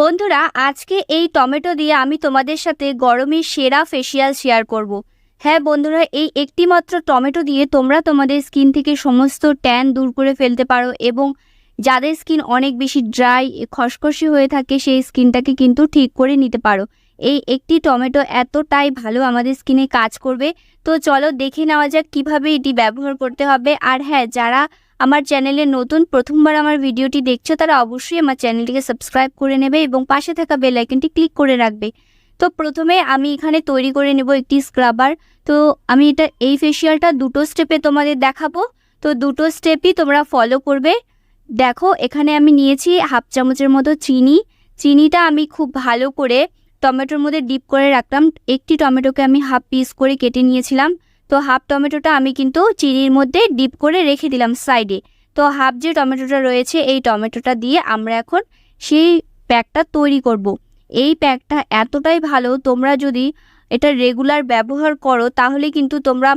বন্ধুরা, আজকে এই টমেটো দিয়ে আমি তোমাদের সাথে গরমের সেরা ফেসিয়াল শেয়ার করব। হ্যাঁ বন্ধুরা, এই একটি মাত্র টমেটো দিয়ে তোমরা তোমাদের স্কিন থেকে সমস্ত ট্যান দূর করে ফেলতে পারো এবং যাদের স্কিন অনেক বেশি ড্রাই খসখসে হয়ে থাকে, সেই স্কিনটাকে কিন্তু ঠিক করে নিতে পারো। এই একটি টমেটো এতটাই ভালো আমাদের স্কিনে কাজ করবে। তো চলো দেখে নেওয়া যাক কীভাবে এটি ব্যবহার করতে হবে। আর হ্যাঁ যারা আমার চ্যানেলে নতুন প্রথমবার আমার ভিডিওটি দেখছ, তারা অবশ্যই আমার চ্যানেলটিকে সাবস্ক্রাইব করে নেবে এবং পাশে থাকা বেল আইকনটি ক্লিক করে রাখবে। তো প্রথমে আমি এখানে তৈরি করে নেব একটি স্ক্রাবার। তো আমি এটা, এই ফেসিয়ালটা দুটো স্টেপে তোমাদের দেখাবো। তো দুটো স্টেপই তোমরা ফলো করবে। দেখো, এখানে আমি নিয়েছি হাফ চামচের মতো চিনি। চিনিটা আমি খুব ভালো করে টমেটোর মধ্যে ডিপ করে রাখলাম। একটি টমেটোকে আমি হাফ পিস করে কেটে নিয়েছিলাম। তো হাফ টমেটোটা আমি কিন্তু চিনির মধ্যে ডিপ করে রেখে দিলাম সাইডে তো হাফ যে টমেটোটা রয়েছে, এই টমেটোটা দিয়ে আমরা এখন সেই প্যাকটা তৈরি করব। এই প্যাকটা এতটাই ভালো, তোমরা যদি এটা রেগুলার ব্যবহার করো, তাহলে কিন্তু তোমরা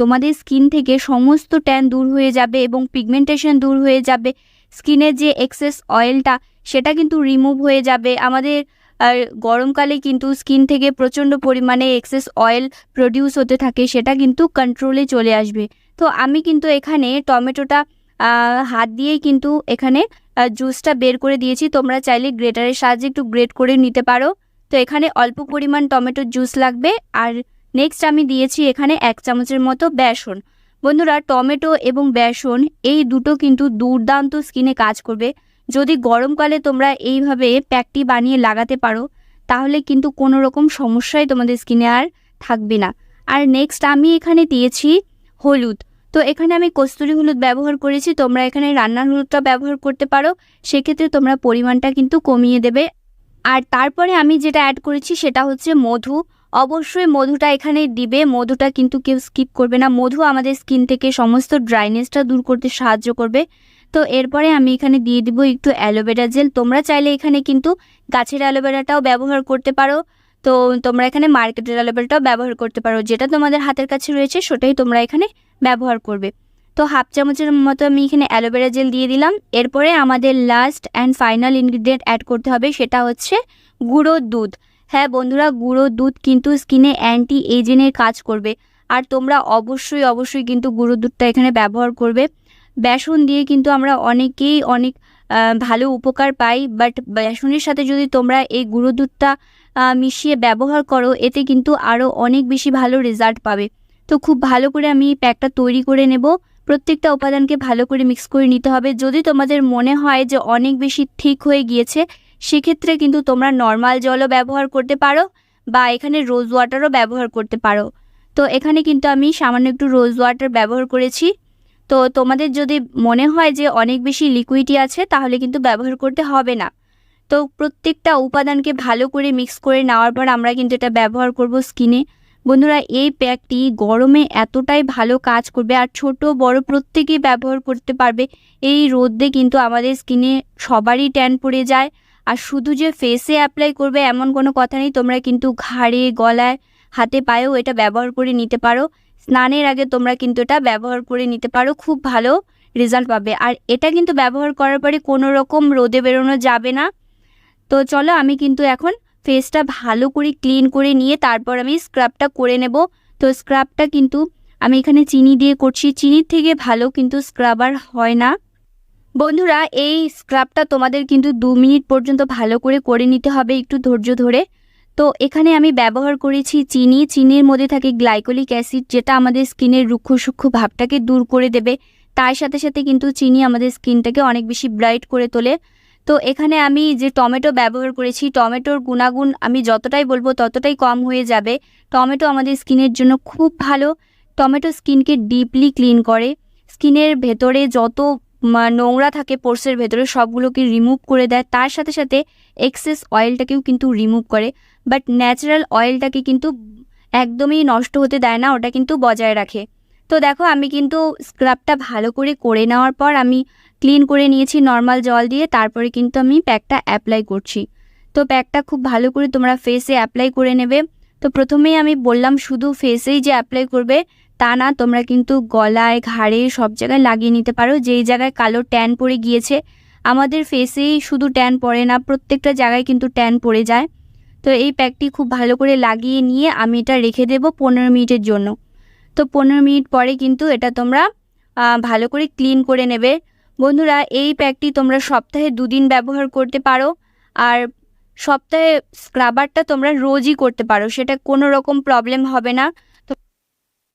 তোমাদের স্কিন থেকে সমস্ত ট্যান দূর হয়ে যাবে এবং পিগমেন্টেশন দূর হয়ে যাবে। স্কিনের যে এক্সেস অয়েলটা সেটা কিন্তু রিমুভ হয়ে যাবে। আমাদের আর গরমকালে কিন্তু স্কিন থেকে প্রচণ্ড পরিমাণে এক্সেস অয়েল প্রডিউস হতে থাকে, সেটা কিন্তু কন্ট্রোলে চলে আসবে। তো আমি কিন্তু এখানে টমেটোটা হাত দিয়েই কিন্তু এখানে জুসটা বের করে দিয়েছি। তোমরা চাইলে গ্রেটারের সাহায্যে একটু গ্রেট করে নিতে পারো। তো এখানে অল্প পরিমাণ টমেটোর জুস লাগবে। আর নেক্সট আমি দিয়েছি এখানে এক চামচের মতো বেসন। বন্ধুরা, টমেটো এবং বেসন এই দুটো কিন্তু দুর্দান্ত স্কিনে কাজ করবে। যদি গরমকালে তোমরা এইভাবে প্যাকটি বানিয়ে লাগাতে পারো, তাহলে কিন্তু কোনো রকম সমস্যাই তোমাদের স্কিনে আর থাকবে না। আর নেক্সট আমি এখানে দিয়েছি হলুদ। তো এখানে আমি কস্তুরি হলুদ ব্যবহার করেছি, তোমরা এখানে রান্নার হলুদটা ব্যবহার করতে পারো, সেক্ষেত্রে তোমরা পরিমাণটা কিন্তু কমিয়ে দেবে। আর তারপরে আমি যেটা অ্যাড করেছি সেটা হচ্ছে মধু। অবশ্যই মধুটা এখানে দিবে, মধুটা কিন্তু কেউ স্কিপ করবে না। মধু আমাদের স্কিন থেকে সমস্ত ড্রাইনেসটা দূর করতে সাহায্য করবে। তো এরপরে আমি এখানে দিয়ে দিব একটু অ্যালোভেরা জেল। তোমরা চাইলে এখানে কিন্তু গাছের অ্যালোভেরাটাও ব্যবহার করতে পারো। তো তোমরা এখানে মার্কেটের অ্যালোভেরাটাও ব্যবহার করতে পারো। যেটা তোমাদের হাতের কাছে রয়েছে, সেটাই তোমরা এখানে ব্যবহার করবে। তো হাফ চামচের মতো আমি এখানে অ্যালোভেরা জেল দিয়ে দিলাম। এরপরে আমাদের last and final ingredient add করতে হবে, সেটা হচ্ছে গুঁড়ো দুধ। হ্যাঁ বন্ধুরা, গুঁড়ো দুধ কিন্তু স্কিনে অ্যান্টি এজেনের কাজ করবে। আর তোমরা অবশ্যই অবশ্যই কিন্তু গুঁড়ো দুধটা এখানে ব্যবহার করবে। বেসন দিয়ে কিন্তু আমরা অনেকেই অনেক ভালো উপকার পাই বাট বেসনের সাথে যদি তোমরা এই গুঁড়ো দুধটা মিশিয়ে ব্যবহার করো, এতে কিন্তু আরও অনেক বেশি ভালো রেজাল্ট পাবে। তো খুব ভালো করে আমি প্যাকটা তৈরি করে নেব। প্রত্যেকটা উপাদানকে ভালো করে মিক্স করে নিতে হবে। যদি তোমাদের মনে হয় যে অনেক বেশি ঠিক হয়ে গিয়েছে, সেক্ষেত্রে কিন্তু তোমরা নর্মাল জলও ব্যবহার করতে পারো, বা এখানে রোজ ওয়াটারও ব্যবহার করতে পারো। তো এখানে কিন্তু আমি সামান্য একটু রোজ ওয়াটার ব্যবহার করেছি। তো তোমাদের যদি মনে হয় যে অনেক বেশি লিকুইডি আছে, তাহলে কিন্তু ব্যবহার করতে হবে না। তো প্রত্যেকটা উপাদানকে ভালো করে মিক্স করে নেওয়ার পর আমরা কিন্তু এটা ব্যবহার করব স্কিনে বন্ধুরা, এই প্যাকটি গরমে এতটাই ভালো কাজ করবে আর ছোট বড় প্রত্যেকেই ব্যবহার করতে পারবে। এই রোদে কিন্তু আমাদের স্কিনে সবারই ট্যান পড়ে যায়। আর শুধু যে ফেসে অ্যাপ্লাই করবে এমন কোনো কথা নেই, তোমরা কিন্তু ঘাড়ে, গলায়, হাতে, পায়েও এটা ব্যবহার করে নিতে পারো। স্নানের আগে তোমরা কিন্তু এটা ব্যবহার করে নিতে পারো, খুব ভালো রেজাল্ট পাবে। আর এটা কিন্তু ব্যবহার করার পরে কোনো রকম রোদে বেরোনো যাবে না। তো চলো আমি কিন্তু এখন ফেসটা ভালো করে ক্লিন করে নিয়ে তারপর আমি স্ক্রাবটা করে নেব। তো স্ক্রাবটা কিন্তু আমি এখানে চিনি দিয়ে করছি। চিনির থেকে ভালো কিন্তু স্ক্রাবার হয় না। বন্ধুরা, এই স্ক্রাবটা তোমাদের কিন্তু দু মিনিট পর্যন্ত ভালো করে করে নিতে হবে। একটু ধৈর্য ধরে তো এখানে আমি ব্যবহার করেছি চিনি। চিনির মধ্যে থাকে গ্লাইকোলিক অ্যাসিড, যেটা আমাদের স্কিনের রুক্ষ সূক্ষ্ম ভাবটাকে দূর করে দেবে। তার সাথে সাথে কিন্তু চিনি আমাদের স্কিনটাকে অনেক বেশি ব্রাইট করে তোলে। তো এখানে আমি যে টমেটো ব্যবহার করেছি, টমেটোর গুণাগুণ আমি যতটাই বলব ততটাই কম হয়ে যাবে। টমেটো আমাদের স্কিনের জন্য খুব ভালো। টমেটো স্কিনকে ডিপলি ক্লিন করে। স্কিনের ভেতরে যত নোংরা থাকে পোর্সের ভেতরে, সবগুলোকে রিমুভ করে দেয়। তার সাথে সাথে এক্সেস অয়েলটাকেও কিন্তু রিমুভ করে। বাট ন্যাচারাল অয়েলটাকে কিন্তু একদমই নষ্ট হতে দেয় না, ওটা কিন্তু বজায় রাখে। তো দেখো, আমি কিন্তু স্ক্রাবটা ভালো করে করে নেওয়ার পর আমি ক্লিন করে নিয়েছি নর্মাল জল দিয়ে, তারপরে কিন্তু আমি প্যাকটা অ্যাপ্লাই করছি। তো প্যাকটা খুব ভালো করে তোমরা ফেসে অ্যাপ্লাই করে নেবে। তো প্রথমেই আমি বললাম, শুধু ফেসেই যে অ্যাপ্লাই করবে, তা না, তোমরা কিন্তু গলায়, ঘাড়ে সব জায়গায় লাগিয়ে নিতে পারো। যেই জায়গায় কালো ট্যান পড়ে গিয়েছে, আমাদের ফেসেই শুধু ট্যান পড়ে না, প্রত্যেকটা জায়গায় কিন্তু ট্যান পড়ে যায়। তো এই প্যাকটি খুব ভালো করে লাগিয়ে নিয়ে আমি এটা রেখে দেবো পনেরো মিনিটের জন্য। তো পনেরো মিনিট পরে কিন্তু এটা তোমরা ভালো করে ক্লিন করে নেবে। বন্ধুরা, এই প্যাকটি তোমরা সপ্তাহে দুদিন ব্যবহার করতে পারো। আর সপ্তাহে স্ক্রাবারটা তোমরা রোজই করতে পারো সেটা কোনো রকম প্রবলেম হবে না।